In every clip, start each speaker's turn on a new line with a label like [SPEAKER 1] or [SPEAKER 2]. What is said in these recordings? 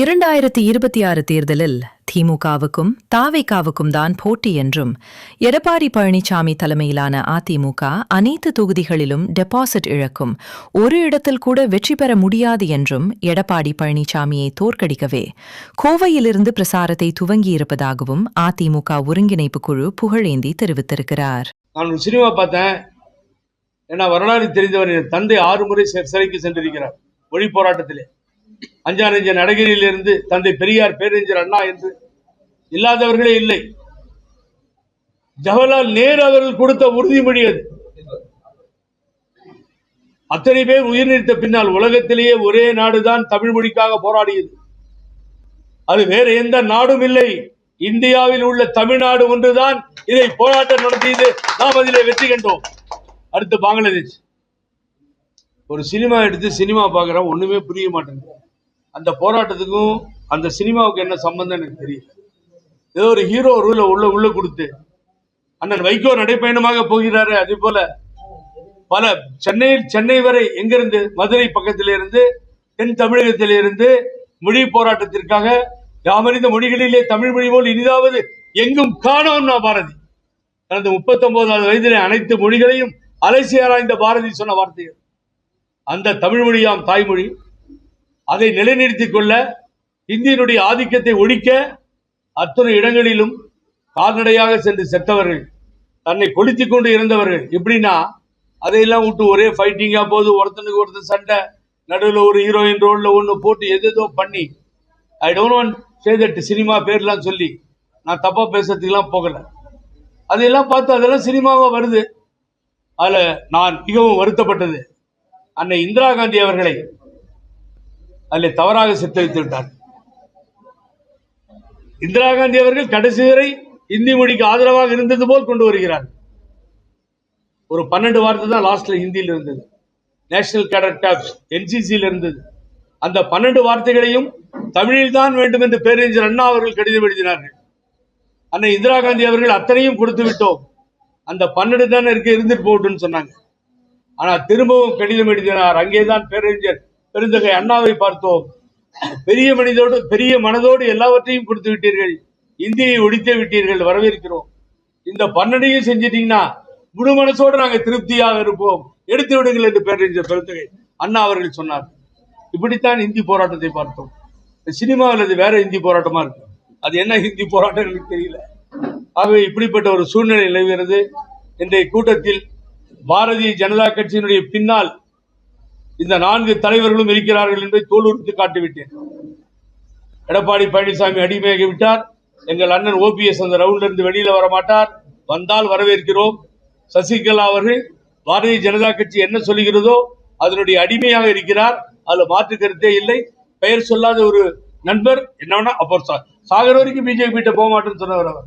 [SPEAKER 1] இரண்டாயிரத்தி இருபத்தி ஆறு தேர்தலில் திமுகவுக்கும் தாவைக்காவுக்கும் தான் போட்டி என்றும் எடப்பாடி பழனிசாமி தலைமையிலான அதிமுக அனைத்து தொகுதிகளிலும் டெபாசிட் இழக்கும் ஒரு இடத்தில் கூட வெற்றி பெற முடியாது என்றும் எடப்பாடி பழனிசாமியை தோற்கடிக்கவே கோவையிலிருந்து பிரசாரத்தை துவங்கியிருப்பதாகவும் அதிமுக ஒருங்கிணைப்பு குழு புகழேந்தி தெரிவித்திருக்கிறார்
[SPEAKER 2] நான் சினிமா பார்த்தேன் வரலாறு தெரிந்தவர் தந்தை ஆறு முறை சிறைக்கு சென்றிருக்கிறார் மொழி போராட்டத்திலே நடகிரியில் இருந்து தந்தை பெரியார் பேரறிஞர் அண்ணா என்று இல்லாதவர்களே இல்லை ஜவஹர்லால் நேரு அவர்கள் கொடுத்த உறுதிமொழி அது அத்தனை பேர் உயிர் நிறுத்த பின்னால் உலகத்திலேயே ஒரே நாடுதான் தமிழ் மொழிக்காக போராடியது அது வேற எந்த நாடும் இல்லை இந்தியாவில் உள்ள தமிழ்நாடு ஒன்றுதான் இதை போராட்டம் நடத்தியது நாம் அதிலே வெற்றி கண்டோம் அடுத்து பங்களாதேஷ் ஒரு சினிமா எடுத்து சினிமா பார்க்குறோம் ஒன்றுமே புரிய மாட்டேங்குது அந்த போராட்டத்துக்கும் அந்த சினிமாவுக்கு என்ன சம்பந்தம் எனக்கு தெரியல ஏதோ ஒரு ஹீரோ ரூல உள்ள உள்ள கொடுத்து அண்ணன் வைகோ நடைப்பயணமாக போகிறாரு அதே போல பல சென்னையில் சென்னை வரை எங்கிருந்து மதுரை பக்கத்திலிருந்து தென் தமிழகத்திலிருந்து மொழி போராட்டத்திற்காக யாமறிந்த மொழிகளிலே தமிழ் மொழி போல் இனிதாவது எங்கும் காணோம்னா பாரதி தனது முப்பத்தி ஒன்பதாவது வயதிலே அனைத்து மொழிகளையும் அலசி ஆராய்ந்த பாரதி சொன்ன வார்த்தைகள் அந்த தமிழ் மொழியாம் தாய்மொழி அதை நிலைநிறுத்திக் கொள்ள இந்தியனுடைய ஆதிக்கத்தை ஒழிக்க அத்தனை இடங்களிலும் கால்நடையாக சென்று செத்தவர்கள் தன்னை கொளுத்தி கொண்டு இருந்தவர்கள் எப்படின்னா அதையெல்லாம் விட்டு ஒரே ஃபைட்டிங்காக போது ஒருத்தனுக்கு ஒருத்தன் சண்டை நடுவில் ஒரு ஹீரோயின் ரோலில் ஒன்று போட்டு எதோ பண்ணி I don't want say that cinema பேர்லாம் சொல்லி நான் தப்பாக பேசுறதுக்கெல்லாம் போகலை அதையெல்லாம் பார்த்து அதெல்லாம் சினிமாவாக வருது அதில் நான் மிகவும் வருத்தப்பட்டது அன்னை இந்திரா காந்தி அவர்களை அதில் தவறாக சித்தரித்து விட்டார் இந்திரா காந்தி அவர்கள் கடைசி வரை இந்தி மொழிக்கு ஆதரவாக இருந்தது போல் கொண்டு வருகிறார் ஒரு பன்னெண்டு வார்த்தை தான் லாஸ்ட்ல ஹிந்தியில் இருந்தது நேஷனல் கேடட் டாப்ஸ் என்சிசியில் இருந்தது அந்த பன்னெண்டு வார்த்தைகளையும் தமிழில் தான் வேண்டும் என்று பேரறிஞர் அண்ணா அவர்கள் கடிதம் எழுதினார்கள் அன்னை இந்திரா காந்தி அவர்கள் அத்தனையும் கொடுத்து விட்டோம் அந்த பன்னெண்டு தானே இருக்கு இருந்துட்டு போட்டுன்னு சொன்னாங்க ஆனா திரும்பவும் கடிதம் எழுதினார் அங்கேதான் பேரறிஞர் பெருந்தகை அண்ணாவை பார்த்தோம் பெரிய மனிதோடு பெரிய மனதோடு எல்லாவற்றையும் கொடுத்து விட்டீர்கள் இந்தியை ஒழித்து விட்டீர்கள் வரவேற்கிறோம் இந்த பன்னெண்டையும் செஞ்சிட்டீங்கன்னா முழு மனசோடு நாங்கள் திருப்தியாக இருப்போம் எடுத்து விடுங்கள் என்று பேரறிஞர் பெருந்தகை அண்ணா அவர்கள் சொன்னார் இப்படித்தான் இந்தி போராட்டத்தை பார்த்தோம் சினிமாவில் அது வேற இந்தி போராட்டமா இருக்கு அது என்ன ஹிந்தி போராட்டம் எனக்கு தெரியல ஆகவே இப்படிப்பட்ட ஒரு சூழ்நிலை நிலவுகிறது இன்றைய கூட்டத்தில் பாரதிய ஜனதா கட்சியினுடைய பின்னால் இந்த நான்கு தலைவர்களும் இருக்கிறார்கள் என்பதை தோலுரித்து காட்டிவிட்டேன் எடப்பாடி பழனிசாமி அடிமையாகிவிட்டார் விட்டார் எங்கள் அண்ணன் ஓபிஎஸ் அந்த ரவுண்ட்ல இருந்து வெளியில வர மாட்டார் வந்தால் வரவேற்கிறோம் சசிகலா அவர்கள் பாரதிய ஜனதா கட்சி என்ன சொல்லுகிறதோ அதனுடைய அடிமையாக இருக்கிறார் அதுல மாற்று கருத்தே இல்லை பெயர் சொல்லாத ஒரு நண்பர் என்னன்னா அப்போ சாகர் வரைக்கும் பிஜேபி கிட்ட போக மாட்டேன்னு சொன்னவர் அவர்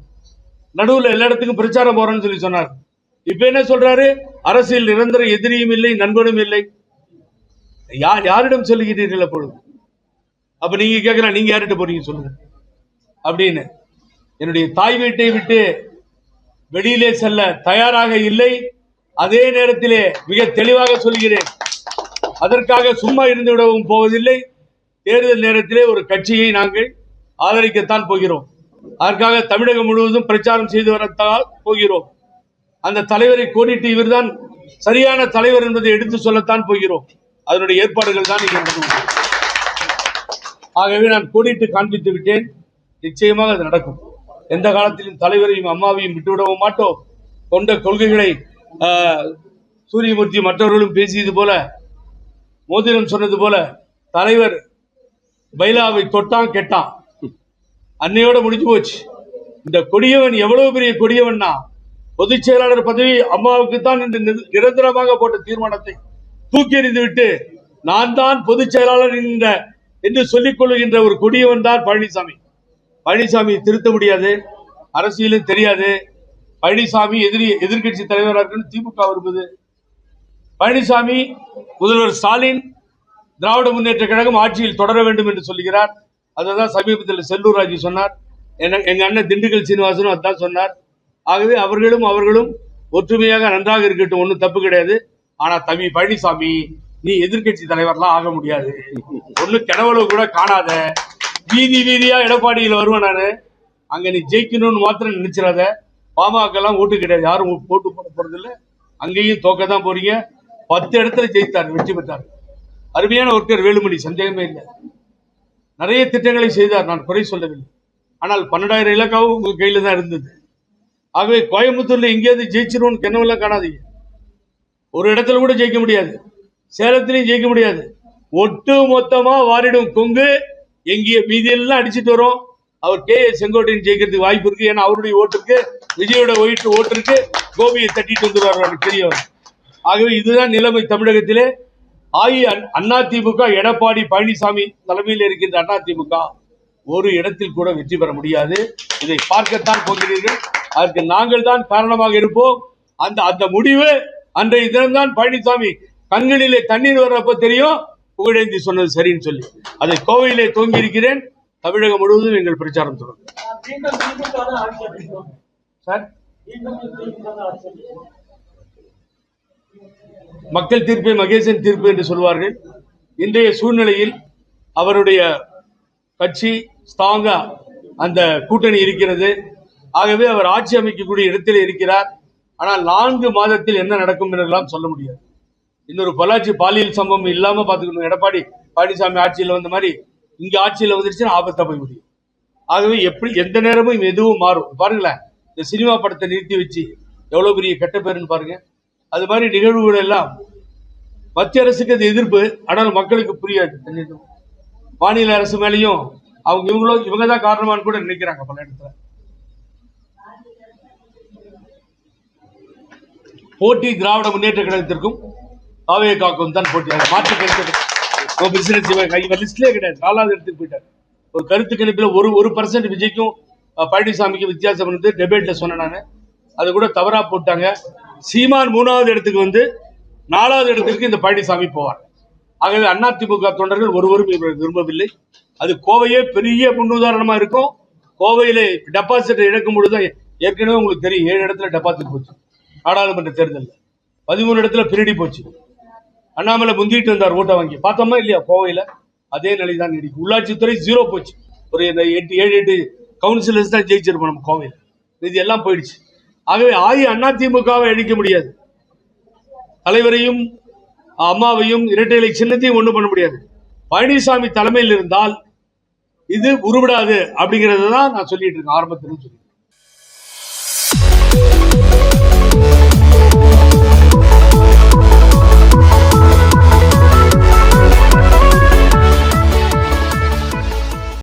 [SPEAKER 2] நடுவில் எல்லா இடத்துக்கும் பிரச்சாரம் போறேன்னு சொல்லி சொன்னார் இப்ப என்ன சொல்றாரு அரசியல் நிரந்தர எதிரியும் இல்லை நண்பனும் இல்லை யார் யாரிடம் சொல்லுகிறீர்கள் அப்பொழுது அப்ப நீங்க கேட்கலாம் நீங்க யார்கிட்ட போறீங்க சொல்லுங்க அப்படின்னு என்னுடைய தாய் வீட்டை விட்டு வெளியிலே செல்ல தயாராக இல்லை அதே நேரத்திலே மிக தெளிவாக சொல்கிறேன் அதற்காக சும்மா இருந்து விடவும் போவதில்லை தேர்தல் நேரத்திலே ஒரு கட்சியை நாங்கள் ஆதரிக்கத்தான் போகிறோம் அதற்காக தமிழகம் முழுவதும் பிரச்சாரம் செய்து வரத்தான் போகிறோம் அந்த தலைவரை கோடிட்டு இவர் தான் சரியான தலைவர் என்பதை எடுத்து சொல்லத்தான் போகிறோம் அதனுடைய ஏற்பாடுகள் தான் இங்கே ஆகவே நான் கோடிட்டு காண்பித்து விட்டேன் நிச்சயமாக அது நடக்கும் எந்த காலத்திலும் தலைவரையும் அம்மாவையும் விட்டுவிடவும் மாட்டோம் கொண்ட கொள்கைகளை சூரியமூர்த்தி மற்றவர்களும் பேசியது போல மோதிரம் சொன்னது போல தலைவர் பைலாவை தொட்டான் கெட்டான் அன்னையோட முடிஞ்சு போச்சு இந்த கொடியவன் எவ்வளவு பெரிய கொடியவன்னா பொதுச் செயலாளர் பதவி அம்மாவுக்கு தான் என்று நிரந்தரமாக போட்ட தீர்மானத்தை தூக்கி எறிந்துவிட்டு நான் தான் பொதுச் செயலாளர் என்று சொல்லிக் கொள்ளுகின்ற ஒரு கொடியவன் தான் பழனிசாமி பழனிசாமி திருத்த முடியாது அரசியலும் தெரியாது பழனிசாமி எதிரி எதிர்கட்சி தலைவராக இருக்குன்னு திமுக வருவது பழனிசாமி முதல்வர் ஸ்டாலின் திராவிட முன்னேற்ற கழகம் ஆட்சியில் தொடர வேண்டும் என்று சொல்லுகிறார் அதுதான் சமீபத்தில் செல்லூர் ராஜு சொன்னார் எங்க அண்ணன் திண்டுக்கல் சீனிவாசனும் அதான் சொன்னார் ஆகவே அவர்களும் அவர்களும் ஒற்றுமையாக நன்றாக இருக்கட்டும் ஒன்றும் தப்பு கிடையாது ஆனா தம்பி பழனிசாமி நீ எதிர்கட்சி தலைவர்லாம் ஆக முடியாது ஒன்றும் கிணவளவு கூட காணாத வீதி வீதியா எடப்பாடியில் வருவேன் நானு அங்க நீ ஜெயிக்கணும்னு மாத்திரம் நினைச்சிடாத பாமக எல்லாம் ஓட்டு கிடையாது யாரும் போட்டு போட போறது இல்லை அங்கேயும் தோக்க தான் போறீங்க பத்து இடத்துல ஜெயித்தார் வெற்றி பெற்றார் அருமையான ஒருத்தர் வேலுமணி சந்தேகமே இல்லை நிறைய திட்டங்களை செய்தார் நான் குறை சொல்லவில்லை ஆனால் பன்னெண்டாயிரம் இலக்காவும் உங்க கையில தான் இருந்தது ஆகவே கோயம்புத்தூர்ல எங்கேயாவது ஜெயிச்சிருவோம்னு கனவுலாம் காணாதீங்க ஒரு இடத்துல கூட ஜெயிக்க முடியாது சேலத்திலையும் ஜெயிக்க முடியாது ஒட்டு மொத்தமா வாரிடும் கொங்கு எங்கிய மீதியெல்லாம் அடிச்சுட்டு வரும் அவர் கே ஏ செங்கோட்டையன் ஜெயிக்கிறதுக்கு வாய்ப்பு இருக்கு ஏன்னா அவருடைய ஓட்டுக்கு விஜயோட ஒயிட்டு ஓட்டுருக்கு கோபியை தட்டிட்டு வந்துடுவார் அவருக்கு ஆகவே இதுதான் நிலைமை தமிழகத்திலே ஆயி திமுக எடப்பாடி பழனிசாமி தலைமையில் இருக்கின்ற அண்ணா திமுக ஒரு இடத்தில் கூட வெற்றி பெற முடியாது இதை பார்க்கத்தான் போகிறீர்கள் அதற்கு நாங்கள் தான் காரணமாக இருப்போம் அந்த அந்த முடிவு அன்றைய தினம்தான் பழனிசாமி கண்களிலே தண்ணீர் வர்றப்ப தெரியும் புகழேந்தி சொன்னது சரின்னு சொல்லி அதை கோவையிலே தூங்கி இருக்கிறேன் தமிழகம் முழுவதும் எங்கள் பிரச்சாரம் தொடரும் சார் மக்கள் தீர்ப்பை மகேசன் தீர்ப்பு என்று சொல்வார்கள் இன்றைய சூழ்நிலையில் அவருடைய கட்சி ஸ்ட்ராங்கா அந்த கூட்டணி இருக்கிறது ஆகவே அவர் ஆட்சி அமைக்கக்கூடிய இடத்தில் இருக்கிறார் ஆனால் நான்கு மாதத்தில் என்ன நடக்கும் என்றெல்லாம் சொல்ல முடியாது இன்னொரு பொள்ளாச்சி பாலியல் சம்பவம் இல்லாம பாத்துக்கணும் எடப்பாடி பழனிசாமி ஆட்சியில் வந்த மாதிரி இங்க ஆட்சியில் வந்துருச்சுன்னா ஆபத்தா போய் முடியும் ஆகவே எப்படி எந்த நேரமும் எதுவும் மாறும் பாருங்களேன் இந்த சினிமா படத்தை நிறுத்தி வச்சு எவ்வளவு பெரிய கெட்ட பேருன்னு பாருங்க அது மாதிரி நிகழ்வுகள் எல்லாம் மத்திய அரசுக்கு அது எதிர்ப்பு ஆனால் மக்களுக்கு புரியாது மாநில அரசு மேலேயும் அவங்க இவங்களும் இவங்க தான் காரணமானு கூட நினைக்கிறாங்க பல இடத்துல போட்டி திராவிட முன்னேற்ற கழகத்திற்கும் காக்கும் தான் போட்டி மாற்று கருத்து இவர் கிடையாது நாலாவது இடத்துக்கு போயிட்டார் ஒரு கருத்து கணிப்பில் ஒரு ஒரு பர்சன்ட் விஜய்க்கும் பழனிசாமிக்கு வித்தியாசம் வந்து டெபேட்ல சொன்னேன் நான் அது கூட தவறாக போட்டாங்க சீமான் மூணாவது இடத்துக்கு வந்து நாலாவது இடத்துக்கு இந்த பழனிசாமி போவார் ஆகவே அதிமுக தொண்டர்கள் ஒருவரும் விரும்பவில்லை அது கோவையே பெரிய முன்னுதாரணமா இருக்கும் கோவையில் டெபாசிட் இழக்கும் பொழுது ஏற்கனவே உங்களுக்கு தெரியும் ஏழு இடத்துல டெபாசிட் போச்சு நாடாளுமன்ற தேர்தலில் பதிமூணு இடத்துல பிரிடி போச்சு அண்ணாமலை முந்திட்டு இருந்தார் ஓட்டை வாங்கி பார்த்தோமா இல்லையா கோவையில் அதே நிலை தான் நீடிக்கு உள்ளாட்சித்துறை ஜீரோ போச்சு ஒரு எட்டு ஏழு எட்டு கவுன்சிலர்ஸ் தான் ஜெயிச்சிருப்போம் நம்ம கோவையில் இது எல்லாம் போயிடுச்சு ஆகவே அண்ணா திமுகவை அழிக்க முடியாது தலைவரையும் அம்மாவையும் இரட்டை இலை சின்னத்தையும் ஒன்றும் பண்ண முடியாது பழனிசாமி தலைமையில் இருந்தால் இது உருவிடாது அப்படிங்கிறது தான் நான் சொல்லிட்டு இருக்கேன் ஆரம்பத்தில் சொல்லி